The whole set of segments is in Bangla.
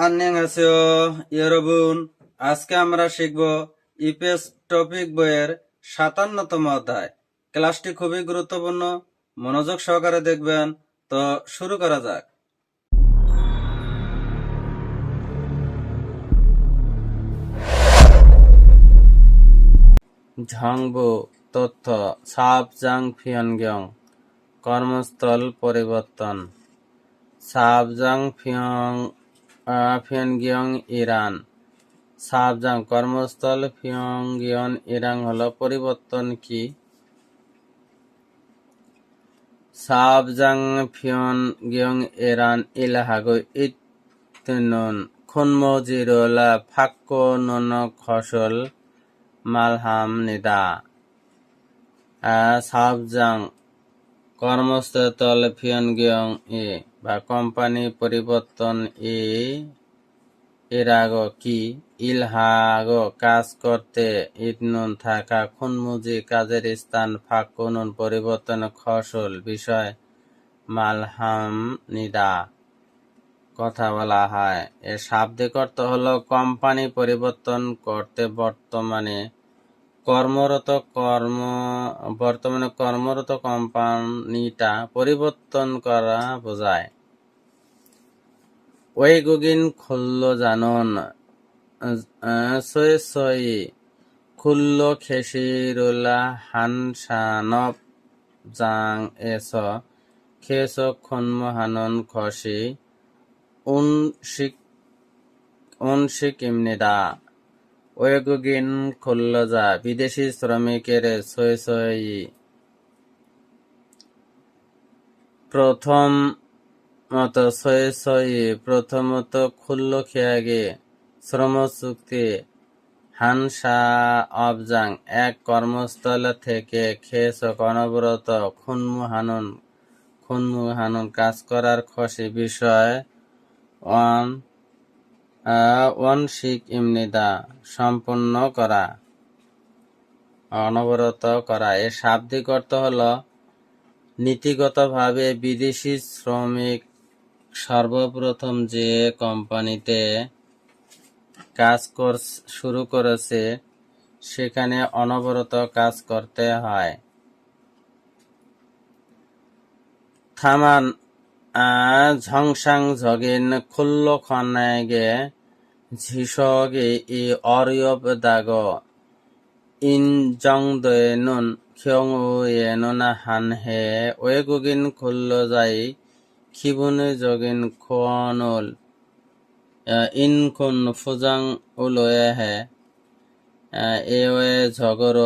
আন্যাংহাসেও ইয়রবুন আজকে আমরা শিখব ইপিএস টপিক বইয়ের সাতান্নতম অধ্যায়। ক্লাসটি খুবই গুরুত্বপূর্ণ, মনোযোগ সহকারে দেখবেন। তো শুরু করা যাক। ঝংবু, তথ্য, সাপ, জাং ফিয়নগিয়ং কর্মস্থল পরিবর্তন। সাপ, জাং, ফিয়ং ফিয়নগিয়ং ইরান। সাবজাং কর্মস্থল ফিয়ংগিয়ন, ইরান হলো পরিবর্তন কি? সাবজাং ফিয়নগিয়ং ইরান ইলাহাগো ইতনুন খুনমজিরোলা ফাক্কো নন খসল মালহাম নিদা। সাবজাং কর্মস্থল ফিয়নগিয়ং এ বা কোম্পানি পরিবর্তন এ এরাগ কি ইলহাগ কাজ করতে ইতনুন থাকা খুনমুজি কাজের স্থান ফাঁকুনুন পরিবর্তন ফসল বিষয় মালহাম নিদা। কথা বলা হয়, এর শাব্দিক অর্থ হলো কোম্পানি পরিবর্তন করতে বর্তমানে কর্মরত কর্ম, বর্তমানে কর্মরত কোম্পানিটা পরিবর্তন করা বোঝায়। ওয়েগুগিন খুল্ল জানন সই খুল্ল খেসিরুল্লাহ হানসানব জাং এস, খেস খন্ম হানন খসি উনশিক উনশিক ইমনিদা ওয়েগুগিন খুল্লজা বিদেশি শ্রমিকের সই সই প্রথম মত সই সই প্রথমত খুল্ল খেয়াগে। শ্রম চুক্তি হানসা অবজাং, এক কর্মস্থল থেকে খেস অনবরত খুনমু হানুন খুনমু হানুন কাজ করার খসি বিষয় অন অনশিক ইমনিদা সম্পন্ন করা, অনবরত করা। এর শাব্দিক অর্থ হল, নীতিগতভাবে বিদেশি শ্রমিক সর্বপ্রথম যে কোম্পানিতে কাজ শুরু করেছে, সেখানে অনবরত কাজ করতে হয়। থামান ঝংসাং ঝগিন খুল্ল খনাগে ঝিসগে ই, অরিয়ব দাগ। ইন জং দয়ে নুন এ নুনা হান হে ওয়েগুগিন খুল্ল যাই খিবুনে জগিন খোয়ানুল ইন খুন ফুজাং উলয়ে হে এ ওয়ে ঝগর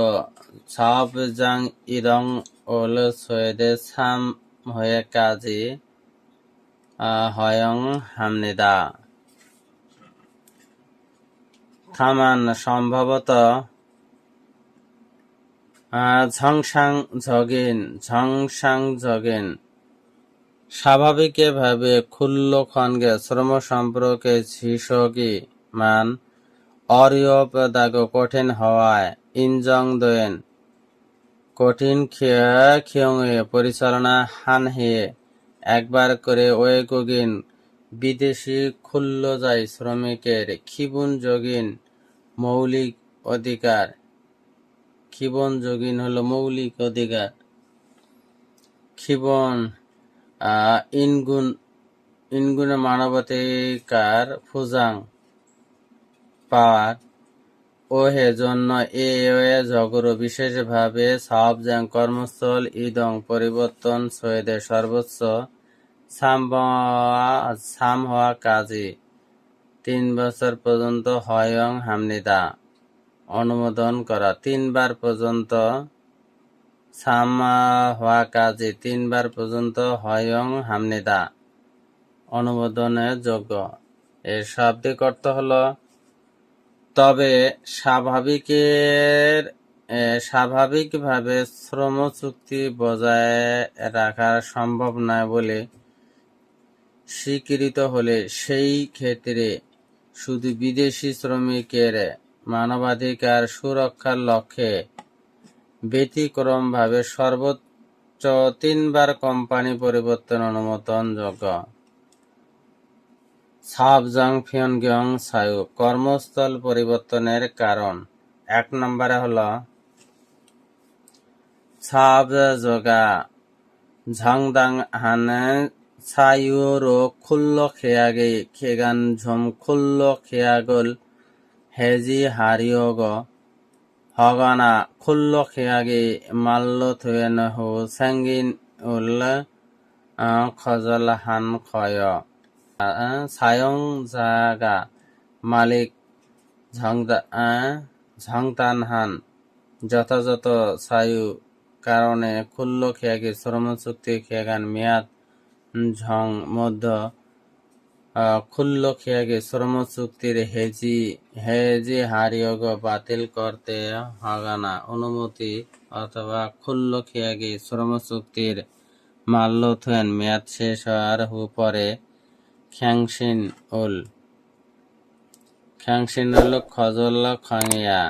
ছাপ জাং ইরং ওল সয়েদে সাম হয়ে কাজী হয়ং হামনিদা থামান সম্ভবত ঝংসাং ঝগিন ঝংসাং ঝগিন স্বাভাবিকভাবে খুল্ল খনগে শ্রম সম্পর্কে ঝিসগি মান অরিয়পদাগ কঠিন হওয়ায় ইনজং দোয়েন কঠিন খিয়ং পরিচালনা হান হিয়ে একবার করে ওয়েগুগিন বিদেশি খুল্ল যায় শ্রমিকের খিবুন যোগিন মৌলিক অধিকার। খিবন যোগিন হলো মৌলিক অধিকার। খিবন ইনগুন ইনগুণে মানবাধিকার ফুজাং পাওয়ার ও হে জন্য এ ঝগড় বিশেষভাবে সাবজাং কর্মস্থল ইদং পরিবর্তন সয়েদের সর্বোচ্চ সাম হওয়া কাজী। তিন বছর পর্যন্ত হয়ং হামনিদা অনুমোদন করা। তিনবার পর্যন্ত সাম হওয়া কাজী তিনবার পর্যন্ত হয়ং হামনিদা। অনুমোদনের যোগ্য। এর শাব্দিক অর্থ হলো, তবে স্বাভাবিকের স্বাভাবিকভাবে শ্রম চুক্তি বজায় রাখা সম্ভব নয় বলে স্বীকৃত হলে সেই ক্ষেত্রে শুধু বিদেশি শ্রমিকের মানবাধিকার সুরক্ষার লক্ষ্যে ব্যতিক্রমভাবে সর্বোচ্চ তিনবার কোম্পানি পরিবর্তন অনুমোদনযোগ্য সাবজাং ফিয়নগিয়ং সায়ু, কর্মস্থল পরিবর্তনের কারণ। এক নম্বরে হলো সাবজগা ঝংদাং হানে সায়ুরো খুল্ল খেয়াগে, খেগান ঝম খুল্ল খেয়াগল হেজি হারিয়োগ। হগানা খুল্ল খেয়াগে মাল্ল থুয়েন হো সাঙ্গিন উল খজল হান খয়। সায়ং জাগা মালিক ঝংতান হান। যথাযথ সায়ু কারণে খুল্ল খেয়াগে শ্রম চুক্তি খেয়াগান মেয়াদ ঝং মধ্য আহ, খুল্ল খেয়াগে শ্রম চুক্তির হেজি হেজি হারিয়োগ বাতিল করতে হগানা অনুমতি অথবা খুল্ল খেয়াগে শ্রম চুক্তির মাল্য থুয়েন মেয়াদ শেষ হওয়ার পরে খ্যাংসিন উল। খ্যাংসিন উল খজল খাঙ্গিয়া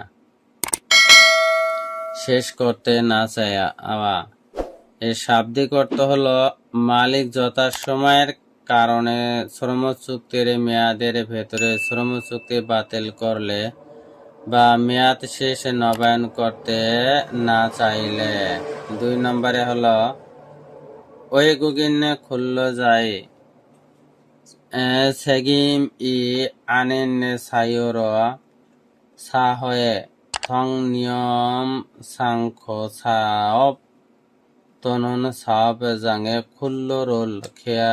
শেষ করতে না চায় আওয়া এর শাব্দিক অর্থ হলো মালিক যথাসময়ের কারণে শ্রম চুক্তির মেয়াদের ভেতরে শ্রম চুক্তি বাতিল করলে বা মেয়াদ শেষ নবায়ন করতে না চাইলে। দুই নম্বরে হলো, ওই গুগিন খুলল যায় সেগিম ই আনিন সায়ুর সাহয়ে থং নিয়ম সাংখ্য সাপ তনন সাপ জাঙে খুল্ল রোল খেয়া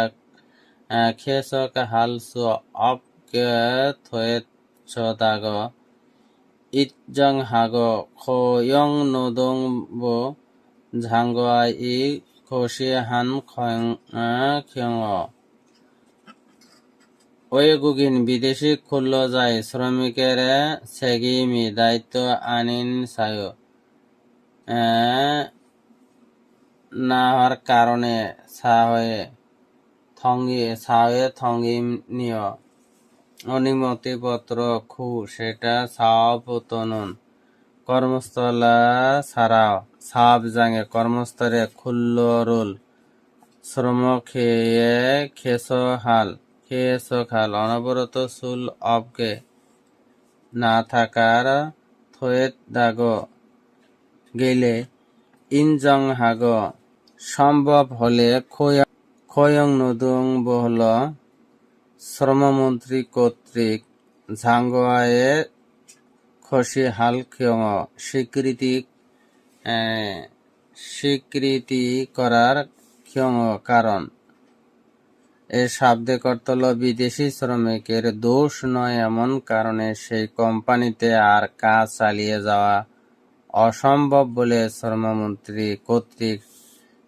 খেসক হাল সু অপ কে থয়ে ছদাগ ইজং হাগ খয়ং নদং বো ঝাঙ্গা ই খসি হান খয়ং খ্যং। ওয়েগুগিন বিদেশি খুল্ল যায় শ্রমিকের সেগিমি দায়িত্ব আনিন সায়ো না হওয়ার কারণে সাহয়ে থঙ্গি সাহয়ে থঙ্গিম নিয় অনুমতিপত্র খু সেটা সাবতনুন কর্মস্থল ছাড়াও সাব জাঙে কর্মস্থলে খুল্ল রুল শ্রম খেয়ে খেস হাল খেয়েছ খাল অনবরত সুল অবকে না থাকার থয়েত দাগ গেলে ইনজং হাগ সম্ভব হলে খয়ং নদুং বহল শ্রমমন্ত্রী কর্তৃক ঝাঙ্গোয়ায়ে খসি হাল খ্যং স্বীকৃতি স্বীকৃতি করার খ্যং কারণ। এর শাব্দিক অর্থ হল বিদেশি শ্রমিকের দোষ নয় এমন কারণে সেই কোম্পানিতে আর কাজ চালিয়ে যাওয়া অসম্ভব বলে শ্রমমন্ত্রী কর্তৃক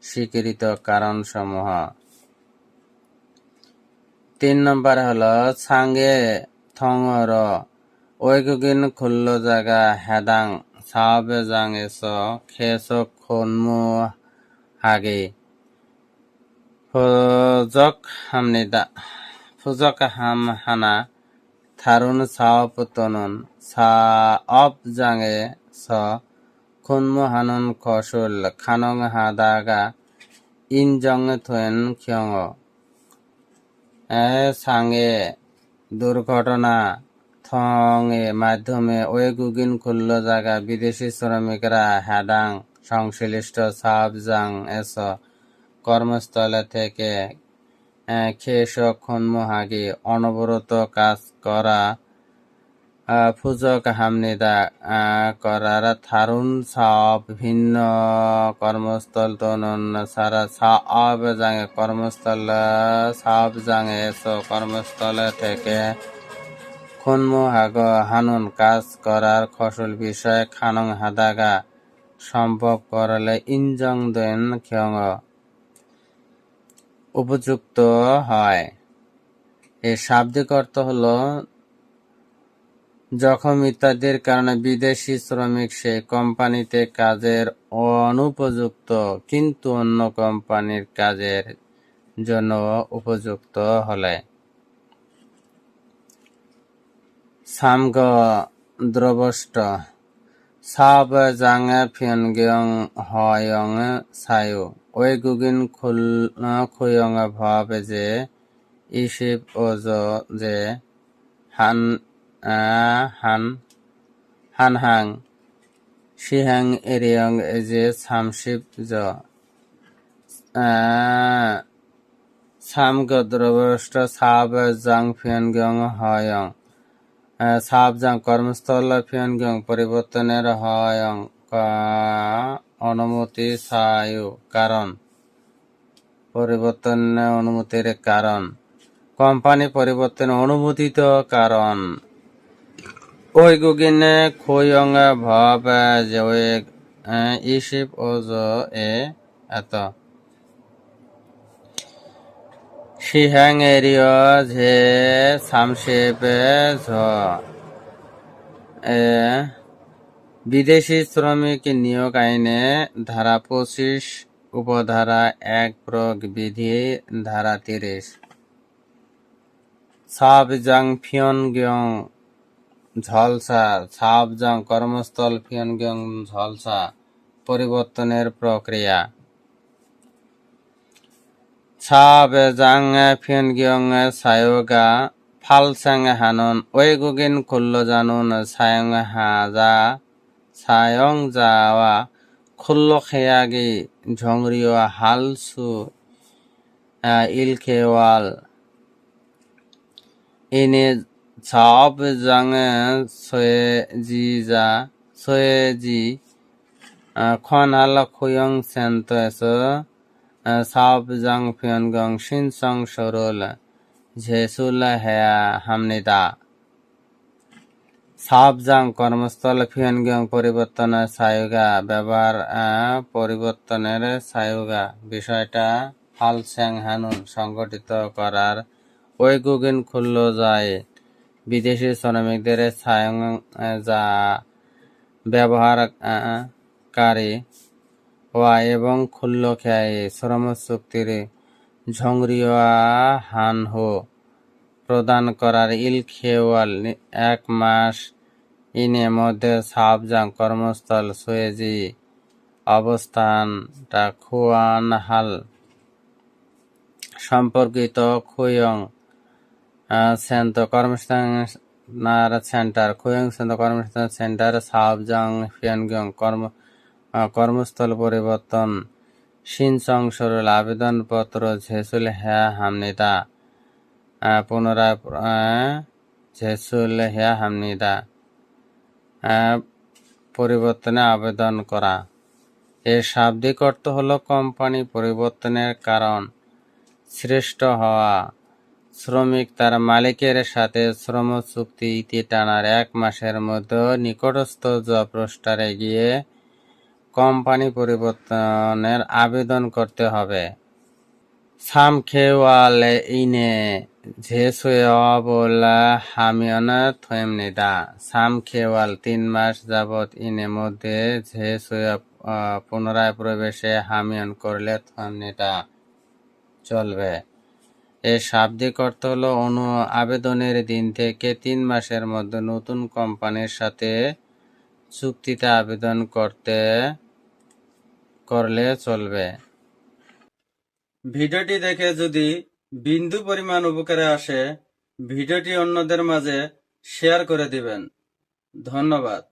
স্বীকৃত কারণসমূহ। তিন নম্বর হল ছাঙ্গে থংর ওইগুগিন খুল্ল জাগা হেদাং, সাবে জাং এস, খেস খনমু হাগে। ফুজক হামনিদা ফুজক হাম হানা, থারুন সাপ তনুন, সা অপ জাঙে স খুনমু হানুন খসুল খানং হাদাগা ইনজং থুয়েন খ্যং এ সাঙ্গে দুর্ঘটনা থং এ মাধ্যমে ওয়েগুগিন খুল্ল জায়গা বিদেশি শ্রমিকরা হ্যাডাং সংশ্লিষ্ট সাবজাং এস কর্মস্থলে থেকে খেস খুনমুহাগি অনবরত কাজ করা ফুজক হামনিদা করার থারুন সব ভিন্ন কর্মস্থল তনুন সারা সব জাঙে কর্মস্থল, সব জাঙে এসো কর্মস্থল থেকে। খুনমুহাগ হানুন কাজ করার ফসল বিষয়ে খানং হাদাগা, সম্ভব করলে ইনজং দেন খ্যং উপযুক্ত হয়। এর শাব্দিক অর্থ হল জখম ইত্যাদির কারণে বিদেশি শ্রমিক সেই কোম্পানিতে কাজের অনুপযুক্ত, কিন্তু অন্য কোম্পানির কাজের জন্য উপযুক্ত হলে। সামগ দ্রবষ্ট। সাব জাঙে ফিয়নগিয়ং হয়ং সায়ু। ওই গুগিন খুল খুয়ং ভাবে যে ইসিপ ও জ যে, হান হানহাং। শিহাং এরিয়ং যে সামশিপ জ। সামগদ্রবষ্ট সাব জাং ফিয়নগং হয়ং। আহ, সাব জাং কর্মস্থল ফিয়নগং পরিবর্তনের হয়ং। অনুমতি সায়ু কারণ। পরিবর্তন অনুমতির কারণ। কোম্পানি পরিবর্তন অনুমোদিত কারণ। ওই গুগিনে খোয়ং ভাব যে ওই ইসিপ ও জ এ এত। শিহাং এরিয় যে সামশেপ ঝ। বিদেশি শ্রমিক নিয়োগ আইনে ধারা পঁচিশ, উপধারা এক প্রয়োগ বিধি, ধারা তিরিশ। সাবজাং ফিয়নগং ঝলসা, সাবজাং কর্মস্থল ফিয়নগং ঝলসা পরিবর্তনের প্রক্রিয়া। সাবজাং ফিয়নগং সায়োগা ফালসাং হানন ওয়েগুগিন খুল্ল জানুন সায়ং হাজা সায়ং যাওয়া খুল্ল খেয়াগি ঝংরিও হালসু ইলখেওয়াল। ইনে সব জাং সয়ে জি যা, সয়ে জি। খন হাল খুয়ং সেন্ত সব জাং ফিয়ন গং সিন সং সরল ঝেসুল হেয়া হামনিদা সাবজাং কর্মস্থল ফিয়নগং পরিবর্তন সায়ুগা, ব্যবহার পরিবর্তনের সায়ুগা। বিষয়টা ফালস্যাং হানুন সংগঠিত করার ওই গুগিন খুলল যায়। বিদেশি শ্রমিকদের সায়ং যা ব্যবহার আহ, হওয়া এবং খুল্ল খেয়ে শ্রম চুক্তির ঝংরিয়া হান হো প্রদান করার ইল খেওয়াল এক মাস ইনে মধ্যে সাবজাং কর্মস্থল সুয়েজি অবস্থানটা খুয়ান হাল সম্পর্কিত খুয়ং সেন্ত কর্মস্থানার সেন্টার, খুয়ং সেন্ত কর্মস্থান সেন্টার সাবজাং ফিয়ানগং কর্ম কর্মস্থল পরিবর্তন সিনসং সরল আবেদনপত্র ঝেসুল হ্যা হামনিদা পুনরায় ঝেসুল হ্যা হামনিদা পরিবর্তনে আবেদন করা। এর শাব্দিক অর্থ হলো কোম্পানি পরিবর্তনের কারণ শ্রেষ্ঠ হওয়া। শ্রমিক তার মালিকের সাথে শ্রম চুক্তি ইতি টানার এক মাসের মধ্যে নিকটস্থ জব রোস্টারে গিয়ে কোম্পানি পরিবর্তনের আবেদন করতে হবে। সামখেওয়াল ইনে ঝেসুয়েবলা হামিয়ন থয়েমনিদা সামখেওয়াল তিন মাস যাবৎ ইনে মধ্যে ঝেসুয়ে পুনরায় প্রবেশে হামিয়ন করলে থয়েমনিদা চলবে। এর শাব্দিক অর্থ হলো অনু আবেদনের দিন থেকে তিন মাসের মধ্যে নতুন কোম্পানির সাথে চুক্তিতে আবেদন করতে, করলে চলবে। ভিডিওটি দেখে যদি বিন্দু পরিমাণ উপকারে আসে, ভিডিওটি অন্যদের মাঝে শেয়ার করে দিবেন। ধন্যবাদ।